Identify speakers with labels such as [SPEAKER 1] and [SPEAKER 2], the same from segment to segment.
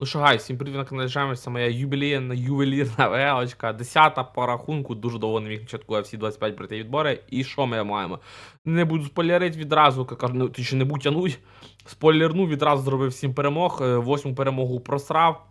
[SPEAKER 1] Ну що, гай, всім привіт на моя юбілейна ювелірна велочка. Десята по рахунку, дуже довго не міг початку всі 25 прийти відбори. І що ми маємо? Не буду спойлерити відразу, кажу, ну, ти ще не будь тянуть. Спойлерну, відразу зробив 7 перемог, е, восьму перемогу просрав.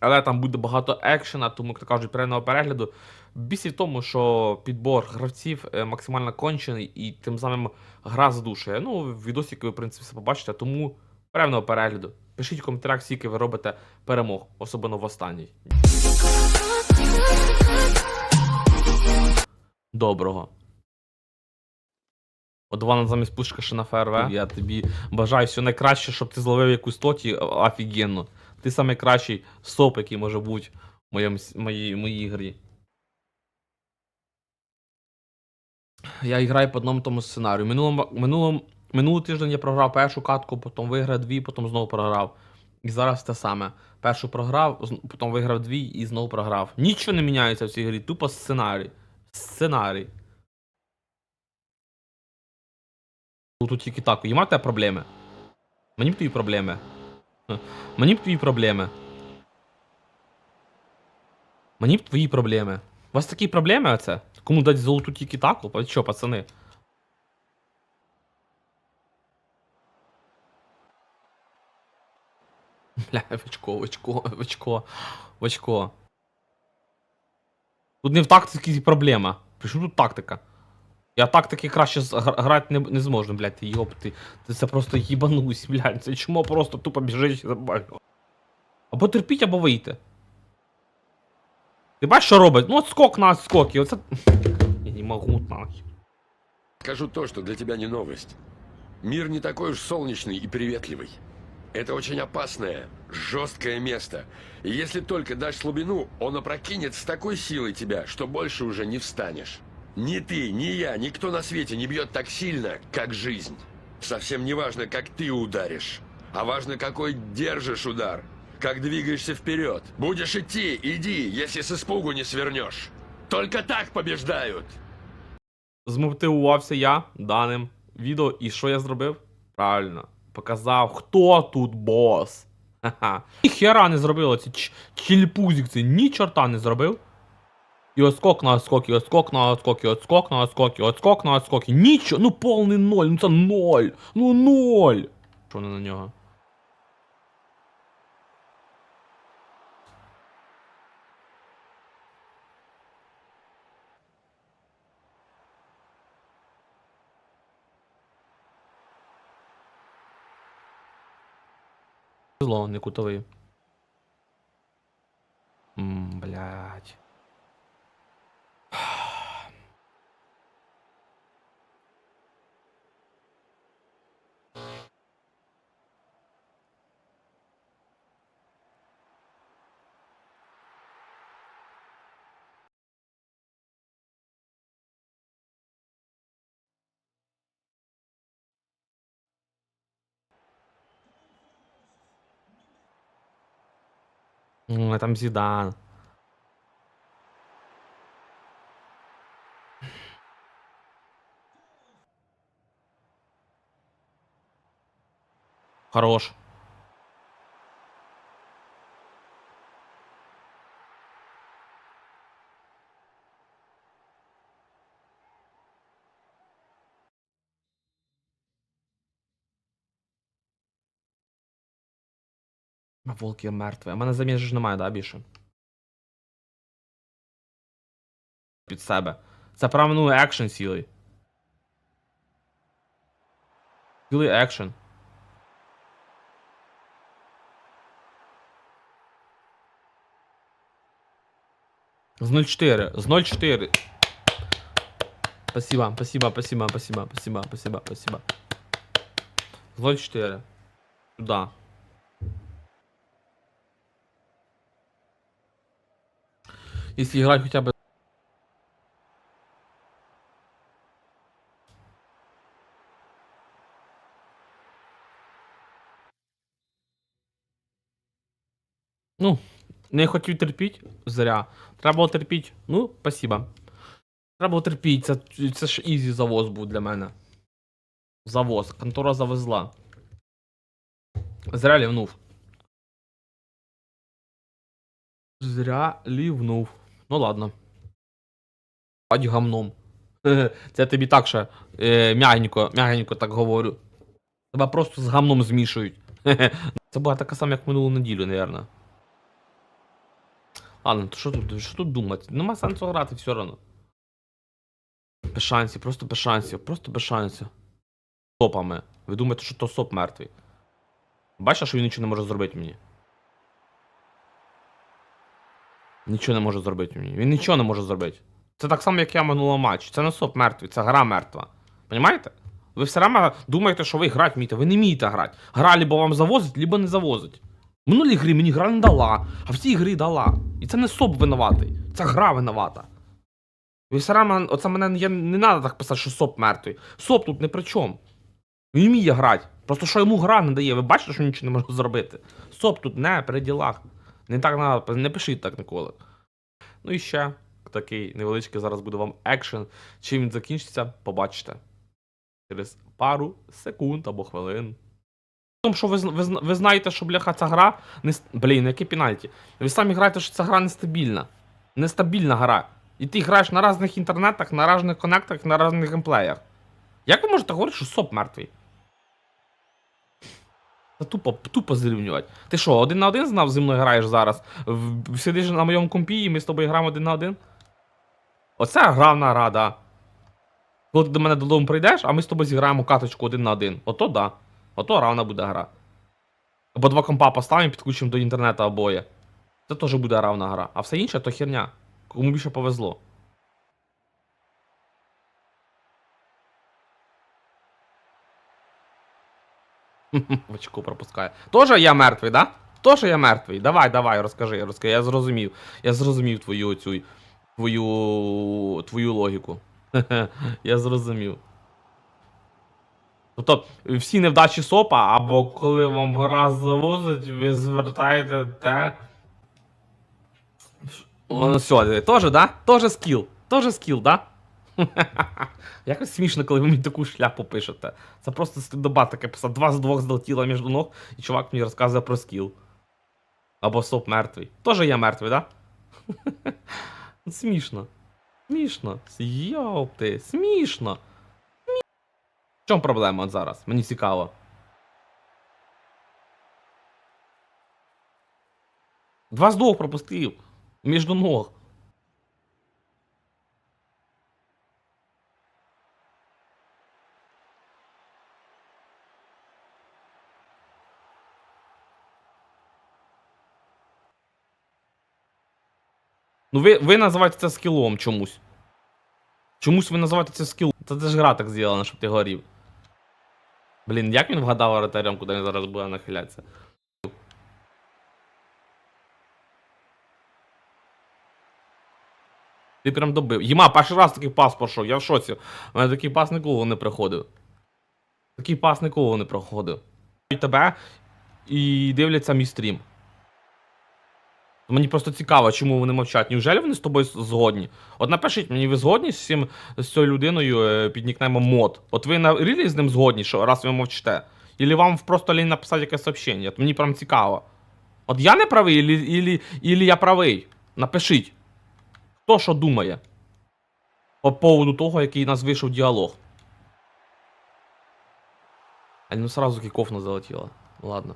[SPEAKER 1] Але там буде багато екшена, тому, як кажуть, приємного перегляду. Бісі в тому, що підбор гравців е, максимально кончений і тим самим гра задушує. Ну, в відосі ви, в принципі, все побачите, тому приємного перегляду. Пишіть в коментарях, скільки ви робите перемог, особливо в останній. Доброго. От вона замість пушка ще на ФРВ. Я тобі бажаю все найкраще, щоб ти зловив якусь тоті офігенно. Ти найкращий соп, який може бути в моєму, моїй, моїй грі. Я граю по одному тому сценарію. Минулому, минулому, минулий тиждень я програв першу катку, потім виграв дві, потім знову програв. І зараз те саме. Першу програв, потім виграв дві і знову програв. Нічого не міняється в цій грі, тупо сценарій. Сценарій. Ну, Тут тільки так. Є тебе проблеми? Мені б твої проблеми. Мені б твої проблеми. Мені б твої проблеми. У вас такі проблеми оце? Кому дати золоту тільки таку? Що, пацани? Бля, в очко, в очко, в очко, в очко. Тут не в тактиці проблема. Причому тут тактика? Я тактики краще з- гра- грати не, не зможу, блядь, ти йопти. Ти це просто їбанусь, блядь. Це чмо просто тупо біжить і забагає. Або терпіть, або вийти. Ти бачиш, що робить? Ну от скок на скок, і оце. Я не можу нахер.
[SPEAKER 2] Скажу то, что для тебя не новость. Мир не такой уж солнечный и приветливый. Это очень опасное, жесткое место. И если только дашь слабину, он опрокинет с такой силой тебя, что больше уже не встанешь. Ни ты, ни я, никто на свете не бьет так сильно, как жизнь. Совсем не важно, как ты ударишь, а важно, какой держишь удар. Как двигаешься вперед. Будешь идти, иди, если с испугу не свернешь. Только так побеждают.
[SPEAKER 1] Змотивувався я даним відео, і що я зробив? Правильно, показав, хто тут бос. Ха-ха. Ніхера хера не зробило ці ч- чільпузик, це ні чорта не зробив. І оскок на оскок, і оскок на оскок, і оскок на оскок, і оскок на оскок. Нічого, ну повний ноль, ну це ноль. Ну ноль. Що не на нього? Не кутовий. М, Там Зідан. Хорош. Волки мертві. А мене заміж ж немає, да, більше? Під себе. Це прям ну екшен цілий. Цілий екшен. З 0.4. З 0.4. Спасибо, спасибо, спасибо, спасибо, спасибо, спасибо, спасибо. З 0.4. Сюда. Если играть хотя бы... Ну, не хотів терпіть, зря. Треба було терпіти. Ну, спасибо. Треба було терпіти, це, це ж ізі завоз був для мене. Завоз. Контора завезла. Зря лівнув. Зря лівнув. Ну ладно. Бать гамном. Це тобі так ще е, м'ягенько, м'ягенько так говорю. Тебе просто з гамном змішують. Це була така сама, як минулу неділю, напевно. Ладно, то що тут, що тут думати? Нема сенсу грати все одно. Без шансів, просто без шансів, просто без шансів. Сопами. Ви думаєте, що то соп мертвий. Бачиш, що він нічого не може зробити мені? Нічого не може зробити мені. Він нічого не може зробити. Це так само, як я минулого матч. Це не соп мертвий, це гра мертва. Понімаєте? Ви все одно думаєте, що ви грати вмієте. Ви не вмієте грати. Гра либо вам завозить, либо не завозить. В минулій грі мені гра не дала, а в цій грі дала. І це не соп винуватий, це гра винувата. Ви все одно, оце мене я, не треба так писати, що соп мертвий. Соп тут не при чому. Він вміє грати. Просто що йому гра не дає. Ви бачите, що нічого не може зробити. Соп тут не при ділах. Не так надо, не пишіть так ніколи. Ну і ще такий невеличкий зараз буде вам екшен. Чим він закінчиться, побачите. Через пару секунд або хвилин. Тому що ви, ви, ви знаєте, що бляха ця гра. Не... Блін, які пенальті. Ви самі граєте, що ця гра нестабільна. Нестабільна гра. І ти граєш на різних інтернетах, на різних коннектах, на різних геймплеях. Як ви можете говорити, що соп мертвий? Тупо, тупо зрівнювати. Ти що, один на один зі мною граєш зараз? Сидиш на моєму компі і ми з тобою граємо один на один? Оце гравна рада. Коли ти до мене додому прийдеш, а ми з тобою зіграємо каточку один на один. Ото да. Ото равна буде гра. Або два компа поставимо, підключимо до інтернету обоє. Це теж буде равна гра. А все інше то херня. Кому більше повезло. В очко пропускає. Тоже я мертвий, да? Тоже я мертвий. Давай, давай, розкажи, розкажи. Я зрозумів. Я зрозумів твою цю. Твою. твою логіку. Я зрозумів. Тобто, всі невдачі сопа, або коли вам гра завозить, ви звертаєте те. Все, теж, да? Тоже скіл. Тоже скіл, да? Якось смішно, коли ви мені таку шляпу пишете. Це просто стидоба таке писати. Два з двох злетіло між ног, і чувак мені розказує про скіл. Або соп мертвий. Тоже я мертвий, да? Смішно. Смішно. Йопти, смішно. В чому проблема от зараз? Мені цікаво. Два з двох пропустив. Між ног. Ну ви, ви називаєте це скілом чомусь. Чомусь ви називаєте це скіл. Це, це ж гра так зроблена, щоб ти горів. Блін, як він вгадав воротарем, куди він зараз буде нахилятися? Ти прям добив. Єма, перший раз такий пас пішов, я в шоці. У мене такий пас ніколи не приходив. Такий пас ніколи не проходив. І тебе і дивляться мій стрім. Мені просто цікаво, чому вони мовчать. Неужели вони з тобою згодні? От напишіть мені, ви згодні з цим з цією людиною е, під нікнеймом мод? От ви на рілі з ним згодні, що раз ви мовчите? Ілі вам просто лінь написати якесь сообщення? От мені прям цікаво. От я не правий, ілі, ілі, ілі я правий? Напишіть. Хто що думає? По поводу того, який у нас вийшов діалог. А ну сразу кікофна залетіла. Ладно.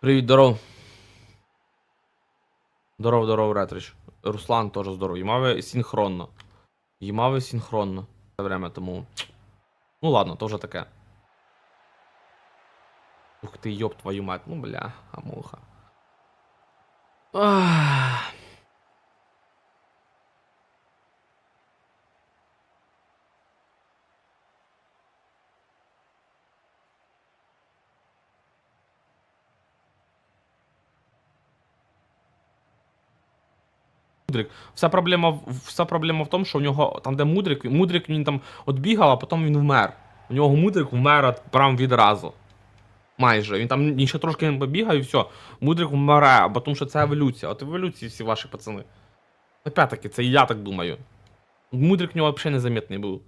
[SPEAKER 1] Привіт, здоров. Здоров, здоров, Ретрич. Руслан теж здоров. Їмави синхронно. Їмави синхронно. Це время тому. Ну ладно, то вже таке. Ух ти, йоб твою мать. Ну бля, амуха. Ах. Мудрик. Вся проблема, вся проблема в тому, що в нього там, де Мудрик, Мудрик він там от а потім він вмер. У нього Мудрик вмер прям відразу. Майже. Він там ще трошки побігав і все. Мудрик вмре, бо тому що це еволюція. От еволюції всі ваші пацани. Опять-таки, це я так думаю. Мудрик в нього взагалі незамітний був.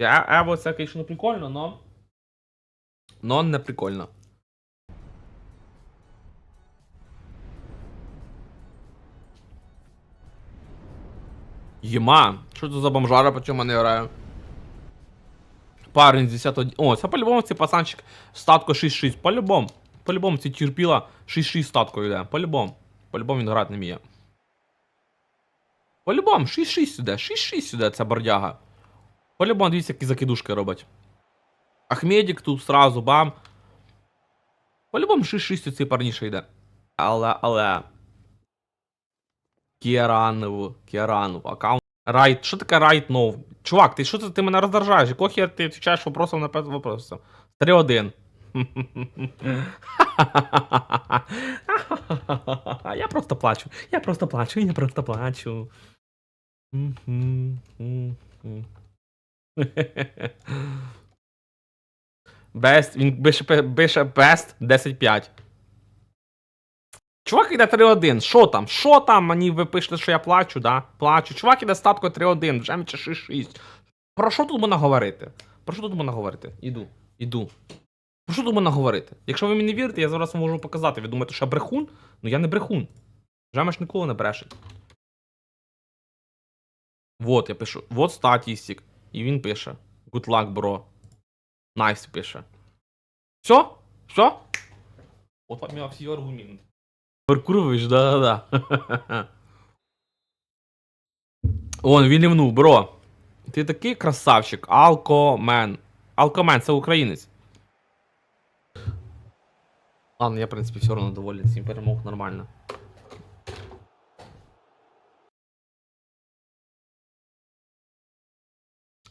[SPEAKER 1] Ево, це, звісно, прикольно, но. Но не прикольно. Єма, що це за бомжара, по чому не граю? Парень з 10 О, це по-любому цей пацанчик статко 6-6. По-любому. По-любому ці терпіла 6-6 статко йде. По-любому. По-любому він грати не вміє. По-любому, 6-6 сюди, 6-6 сюди, ця бордяга. По-любому, дивіться, які закидушки робить. Ахмедік тут сразу, бам. По-любому 6-6 цей парніше йде. Але, але. Кіранов, Кіранов, аккаунт. Райт, що таке райт нов? Чувак, ти що це ти мене роздражаєш? Якого хер ти відповідаєш вопросом на 5 вопросів? 3-1. Я просто плачу. Я просто плачу, я просто плачу. Best, він пише best 10-5. Чувак іде 3-1. Що там? Що там? Мені ви пишете, що я плачу, да? Плачу. Чувак іде статко 3-1, вже мче 6-6. Про що тут можна говорити? Про що тут можна говорити? Іду, іду. Про що тут можна говорити? Якщо ви мені не вірите, я зараз вам можу показати. Ви думаєте, що я брехун? Ну я не брехун. Жемеш ніколи не брешить. Вот, я пишу. Вот статістик. І він пише. Good luck, bro. Найс пише. Все? Все? От вам всі аргументи. Паркурович, да-да-да. Он, він лівнув, бро. Ти такий красавчик. Алкомен. Алкомен, це українець. Ладно, я, в принципі, все одно доволен. Сім перемог нормально.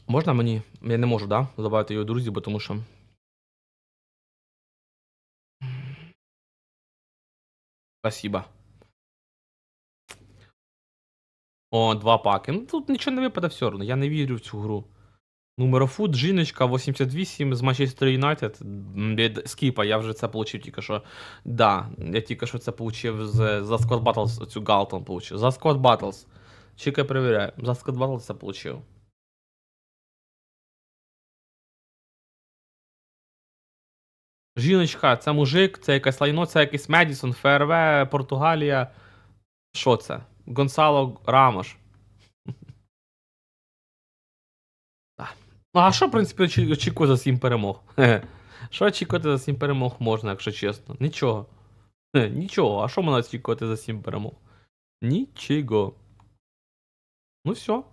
[SPEAKER 1] Можна мені? Я не можу, да? Добавити його друзі, бо тому що. Спасибо. О, два паки. Ну тут нічого не випаде все одно. Я не вірю в цю гру. Нумерофуд, жіночка 88 з Манчестер Юнайтед. Скіпа, я вже це получив тільки що. Да, я тільки що це получив з, за Squad Battles, цю Галтон получив. За Squad Battles. Чекай, перевіряю. За Squad Battles це получив. Жіночка, це мужик, це якась лайно, це якийсь Медісон, ФРВ, Португалія. Що це? Гонсало Рамош. Ну, а що, в принципі, очі- очікую за 7 перемог? Що очікувати за 7 перемог можна, якщо чесно? Нічого. Нічого. А що можна очікувати за 7 перемог? Нічого. Ну все.